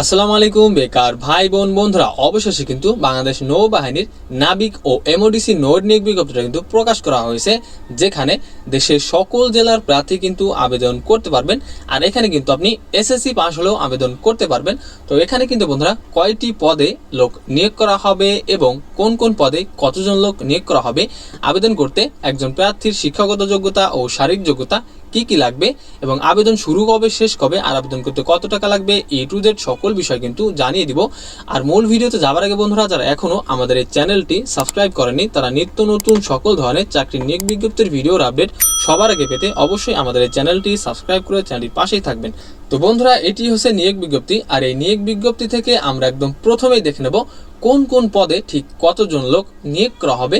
আসসালামু আলাইকুম, বেকার ভাই বোন বন্ধুরা। অবশেষে কিন্তু বাংলাদেশ নৌবাহিনীর নাবিক ও এমওডিসি নোড নিয়োগ বিজ্ঞপ্তিটা কিন্তু প্রকাশ করা হয়েছে, যেখানে দেশের সকল জেলার প্রার্থী কিন্তু আবেদন করতে পারবেন। আর এখানে কিন্তু আপনি এসএসসি পাস হলেও আবেদন করতে পারবেন। তো এখানে কিন্তু বন্ধুরা, কয়টি পদে লোক নিয়োগ করা হবে এবং কোন কোন পদে কতজন লোক নিয়োগ করা হবে? আবেদন করতে একজন প্রার্থীর শিক্ষাগত যোগ্যতা ও শারীরিক যোগ্যতা কি কি লাগবে এবং আবেদন শুরু কবে, শেষ কবে আর আবেদন করতে কত টাকা লাগবে, এ টু জেড সকল বিষয় কিন্তু জানিয়ে দিব। আর মূল ভিডিওতে যাবার আগে বন্ধুরা, যারা এখনও আমাদের এই চ্যানেলটি সাবস্ক্রাইব করেনি তারা নিত্য নতুন সকল ধরনের চাকরির নিয়োগ বিজ্ঞপ্তির ভিডিওর আপডেট সবার আগে পেতে অবশ্যই আমাদের এই চ্যানেলটি সাবস্ক্রাইব করে চ্যানেলটির পাশেই থাকবেন। তো বন্ধুরা, এটি হচ্ছে নিয়োগ বিজ্ঞপ্তি। আর এই নিয়োগ বিজ্ঞপ্তি থেকে আমরা একদম প্রথমেই দেখে নেব কোন কোন পদে ঠিক কতজন লোক নিয়োগ করা হবে।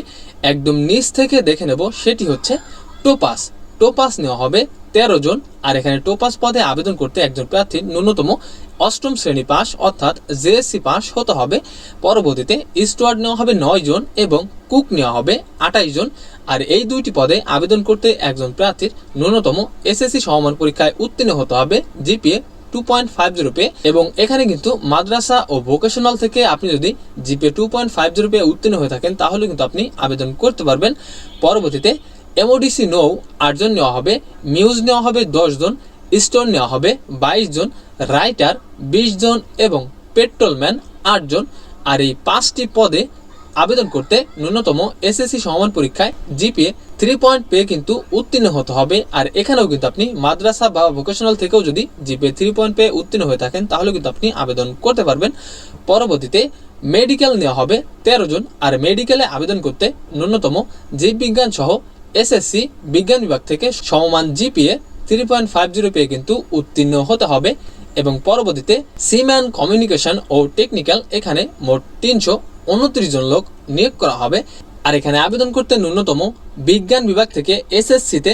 একদম নিচ থেকে দেখে নেব, সেটি হচ্ছে টোপাস। টোপাস নেওয়া হবে তেরো জন, আর এখানে টোপাস পদে আবেদন করতে একজন প্রার্থীর ন্যূনতম অষ্টম শ্রেণি পাস, অর্থাৎ জেএসসি পাস হতে হবে। পরবর্তীতে স্টুয়ার্ড নেওয়া হবে নয় জন এবং কুক নেওয়া হবে আঠাইশ জন, আর এই দুইটি পদে আবেদন করতে একজন প্রার্থীর ন্যূনতম এসএসসি সমমান পরীক্ষায় উত্তীর্ণ হতে হবে, GPA two point five zero pay. এবং এখানে কিন্তু মাদ্রাসা ও ভোকেশনাল থেকে আপনি যদি GPA two point five zero pay উত্তীর্ণ হয়ে থাকেন, তাহলে কিন্তু আপনি আবেদন করতে পারবেন। পরবর্তীতে এমওডিসি নৌ আটজন নেওয়া হবে মিউজ নেওয়া হবে দশ জন স্টোর নেওয়া হবে বাইশ জন রাইটার বিশ জন এবং পেট্রোলম্যান আটজন। আর এই পাঁচটি পদে আবেদন করতে ন্যূনতম এসএসসি সমান পরীক্ষায় জিপিএ থ্রি পয়েন্ট পেয়ে কিন্তু উত্তীর্ণ হতে হবে। আর এখানেও কিন্তু আপনি মাদ্রাসা বা ভোকেশনাল থেকেও যদি জিপিএ থ্রি পয়েন্ট পেয়ে উত্তীর্ণ হয়ে থাকেন, তাহলে কিন্তু আপনি আবেদন করতে পারবেন। পরবর্তীতে মেডিকেল নেওয়া হবে তেরো জন। আর মেডিকেলে আবেদন করতে ন্যূনতম জীববিজ্ঞান সহ এসএসসি বিজ্ঞান বিভাগ থেকে সমমান GPA three point five zero পেয়ে কিন্তু উত্তীর্ণ হতে হবে এবং পরবর্তীতে সিম্যান কমিউনিকেশন ও টেকনিক্যাল এখানে মোট তিনশো উনত্রিশ জন লোক নিয়োগ করা হবে। আর এখানে আবেদন করতে ন্যূনতম বিজ্ঞান বিভাগ থেকে এসএসসিতে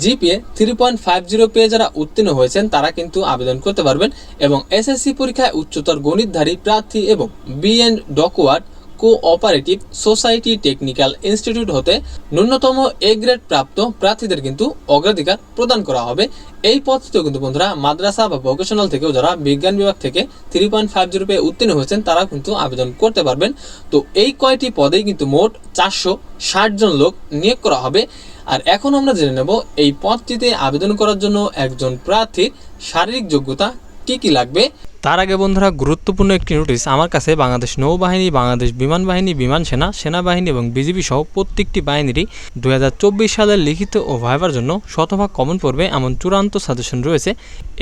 GPA three point five zero পেয়ে যারা উত্তীর্ণ হয়েছেন তারা কিন্তু আবেদন করতে পারবেন এবং এসএসসি পরীক্ষায় উচ্চতর গণিতধারী প্রার্থী এবং BN dockyard cooperative society technical institute হতে ন্যূনতম এ গ্রেড প্রাপ্ত প্রার্থীদের কিন্তু অগ্রাধিকার প্রদান করা হবে। এই পদটিও কিন্তু বন্ধুরা মাদ্রাসা বা ভোকেশনাল থেকেও যারা বিজ্ঞান বিভাগ থেকে থ্রি পয়েন্ট ফাইভ জিরো পেয়ে উত্তীর্ণ হয়েছেন, তারা কিন্তু আবেদন করতে পারবেন। তো এই কয়টি পদেই কিন্তু মোট চারশো ষাট জন লোক নিয়োগ করা হবে। আর এখন আমরা জেনে নেব এই পদটিতে আবেদন করার জন্য একজন প্রার্থীর শারীরিক যোগ্যতা কি কি লাগবে। তার আগে বন্ধুরা গুরুত্বপূর্ণ একটি নোটিশ আমার কাছে বাংলাদেশ নৌবাহিনী, বাংলাদেশ বিমান বাহিনী, বিমান সেনা, সেনাবাহিনী এবং বিজিবি সহ প্রত্যেকটি বাহিনীরই দু হাজার চব্বিশ সালের লিখিত ও ভাইবার জন্য শতভাগ কমন পড়বে এমন চূড়ান্ত সাজেশন রয়েছে।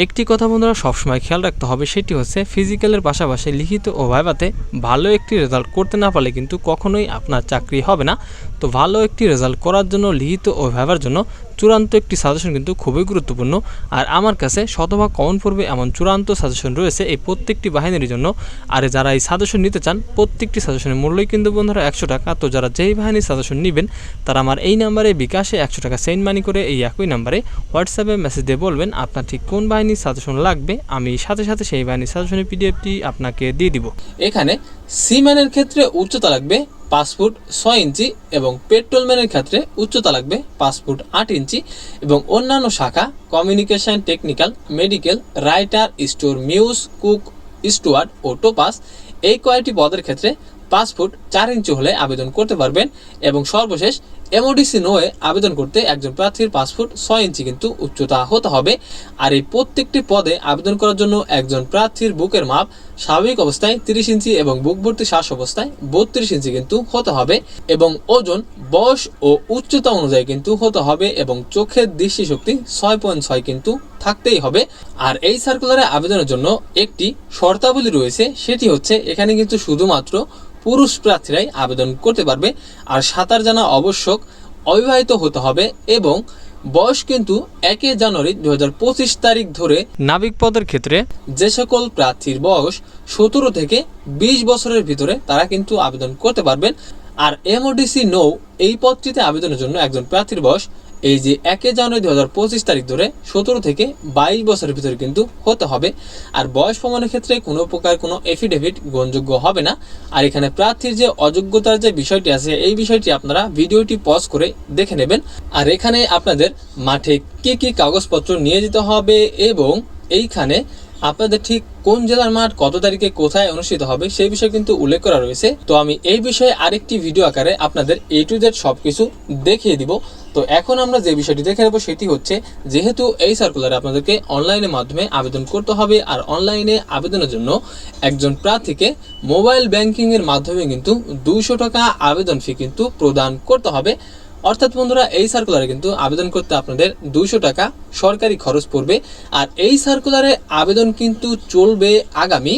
একটি কথা বন্ধুরা সবসময় খেয়াল রাখতে হবে, সেটি হচ্ছে ফিজিক্যালের পাশাপাশি লিখিত ও ভাইবাতে ভালো একটি রেজাল্ট করতে না পারলে কিন্তু কখনোই আপনার চাকরি হবে না। তো ভালো একটি রেজাল্ট করার জন্য, লিখিত ও ভাইবার জন্য চূড়ান্ত একটি সাজেশন কিন্তু খুবই গুরুত্বপূর্ণ। আর আমার কাছে শতভাগ কমন পড়বে এমন চূড়ান্ত সাজেশন রয়েছে এই প্রত্যেকটি বাহিনীর জন্য। আর যারা এই সাজেশন নিতে চান, প্রত্যেকটি সাজেশনের মূল্যই কিন্তু বন্ধুরা একশো টাকা। তো যারা যেই বাহিনীর সাজেশন নেবেন, তারা আমার এই নাম্বারে বিকাশে একশো টাকা সেন্ড মানি করে এই একই নাম্বারে হোয়াটসঅ্যাপে মেসেজ দিয়ে বলবেন, আপনার ঠিক কোন বাহিনীর সাজেশন লাগবে, আমি সাথে সাথে সেই বাহিনীর সাজেশনের পিডিএফটি আপনাকে দিয়ে দিব। এখানে সিম্যানের ক্ষেত্রে উচ্চতা লাগবে পাঁচ ফুট ছয় ইঞ্চি এবং পেট্রোলম্যানের ক্ষেত্রে উচ্চতা লাগবে পাঁচ ফুট আট ইঞ্চি এবং অন্যান্য শাখা communication technical medical writer store muse cook steward ও টোপাস এই কয়েকটি পদের ক্ষেত্রে পাঁচ ফুট চার ইঞ্চি হলে আবেদন করতে পারবেন এবং সর্বশেষ এমওডিসি নোয়ে, আবেদন করতে একজন প্রার্থীর ফুট ছয় ইঞ্চি কিন্তু উচ্চতা হতে হবে। আর এই প্রত্যেকটি পদে আবেদন করার জন্য একজন প্রার্থীর বুকের মাপ স্বাভাবিক অবস্থায় তিরিশ ইঞ্চি এবং বুক ভর্তি শ্বাস অবস্থায় বত্রিশ ইঞ্চি কিন্তু হতে হবে এবং ওজন, বয়স ও উচ্চতা অনুযায়ী কিন্তু হতে হবে এবং চোখের দৃষ্টিশক্তি ছয় পয়েন্ট ছয় কিন্তু থাকতেই হবে। আর এই সার্কুলারে আবেদনের জন্য একটি শর্তাবলী রয়েছে, সেটি হচ্ছে এখানে কিন্তু শুধুমাত্র পুরুষ প্রার্থীরাই আবেদন করতে পারবে। আর সাঁতার জানা আবশ্যক অবিবাহিত হতে হবে এবং বয়স কিন্তু একে জানুয়ারি দু হাজার পঁচিশ তারিখ ধরে নাবিক পদের ক্ষেত্রে যে সকল প্রার্থীর বয়স সতেরো থেকে বিশ বছরের ভিতরে তারা কিন্তু আবেদন করতে পারবেন। আর এমওডিসি নৌ এই পদটিতে আবেদনের জন্য একজন প্রার্থীর বয়স এই যে একে জানুয়ারি দু হাজার পঁচিশ তারিখ ধরে সতেরো থেকে বাইশ বছরের ভিতরে কিন্তু হতে হবে। আর বয়স প্রমাণের ক্ষেত্রে কোনো প্রকার কোনো এফিডেভিট গ্রহণযোগ্য হবে না। আর এখানে প্রার্থীর যে অযোগ্যতার যে বিষয়টি আছে, এই বিষয়টি আপনারা ভিডিওটি পজ করে দেখে নেবেন। আর এখানে আপনাদের মাঠে কি কি কাগজপত্র নিয়ে যেতে হবে এবং এইখানে আপনাদের ঠিক কোন জেলার মাঠ কত তারিখে কোথায় অনুষ্ঠিত হবে সেই বিষয়ে কিন্তু উল্লেখ করা রয়েছে। তো আমি এই বিষয়ে আরেকটি ভিডিও আকারে আপনাদের এ টু জেড সবকিছু দেখিয়ে দিব। তো এখন আমরা যে বিষয়টি দেখে নেব সেটি হচ্ছে, যেহেতু এই সার্কুলারে আপনাদেরকে অনলাইনের মাধ্যমে আবেদন করতে হবে আর অনলাইনে আবেদনের জন্য একজন প্রার্থীকে মোবাইল ব্যাংকিংয়ের মাধ্যমে কিন্তু দুইশো টাকা আবেদন ফি কিন্তু প্রদান করতে হবে। অর্থাৎ বন্ধুরা, এই সার্কুলারে কিন্তু আবেদন করতে আপনাদের দুইশো টাকা সরকারি খরচ পড়বে। আর এই সার্কুলারে আবেদন কিন্তু চলবে আগামী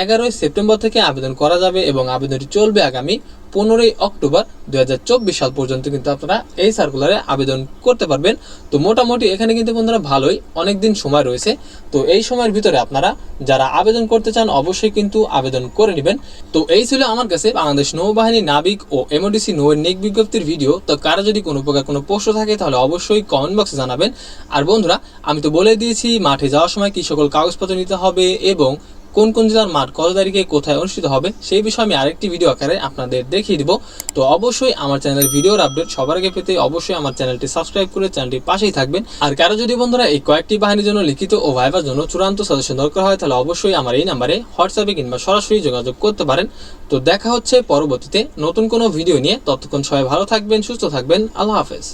এগারোই সেপ্টেম্বর থেকে আবেদন করা যাবে এবং আবেদনটি চলবে আগামী পনেরোই অক্টোবর দুই হাজার চব্বিশ সাল পর্যন্ত কিন্তু আপনারা এই সার্কুলারে আবেদন করতে পারবেন। তো মোটামুটি এখানে কিন্তু বন্ধুরা ভালোই অনেক দিন সময় রয়েছে। তো এই সময়ের ভিতরে আপনারা যারা আবেদন করতে চান অবশ্যই কিন্তু আবেদন করে নেবেন। তো এই ছিল আমার কাছে বাংলাদেশ নৌবাহিনী নাবিক ও এমওডিসি নৌয়ের নিক বিজ্ঞপ্তির ভিডিও। তো কারও যদি কোনো প্রকার কোনো প্রশ্ন থাকে তাহলে অবশ্যই কমেন্ট বক্সে জানাবেন। আর বন্ধুরা, আমি তো বলে দিয়েছি, মাঠে যাওয়ার সময় কি সকল কাগজপত্র নিতে হবে এবং কোন কোন জেলার মাঠ কত তারিখে কোথায় অনুষ্ঠিত হবে সেই বিষয়ে আমি আরেকটি ভিডিও আকারে আপনাদের দেখিয়ে দিব। তো অবশ্যই আমার চ্যানেলের ভিডিওর আপডেট সবার আগে পেতে অবশ্যই আমার চ্যানেলটি সাবস্ক্রাইব করে চ্যানেলটির পাশেই থাকবেন। আর কারও যদি বন্ধুরা এই কয়েকটি বাহিনীর জন্য লিখিত ও ভাইবার জন্য চূড়ান্ত সাজেশন দরকার হয়, তাহলে অবশ্যই আমার এই নাম্বারে হোয়াটসঅ্যাপে কিংবা সরাসরি যোগাযোগ করতে পারেন। তো দেখা হচ্ছে পরবর্তীতে নতুন কোনো ভিডিও নিয়ে। ততক্ষণ সবাই ভালো থাকবেন, সুস্থ থাকবেন। আল্লাহ হাফেজ।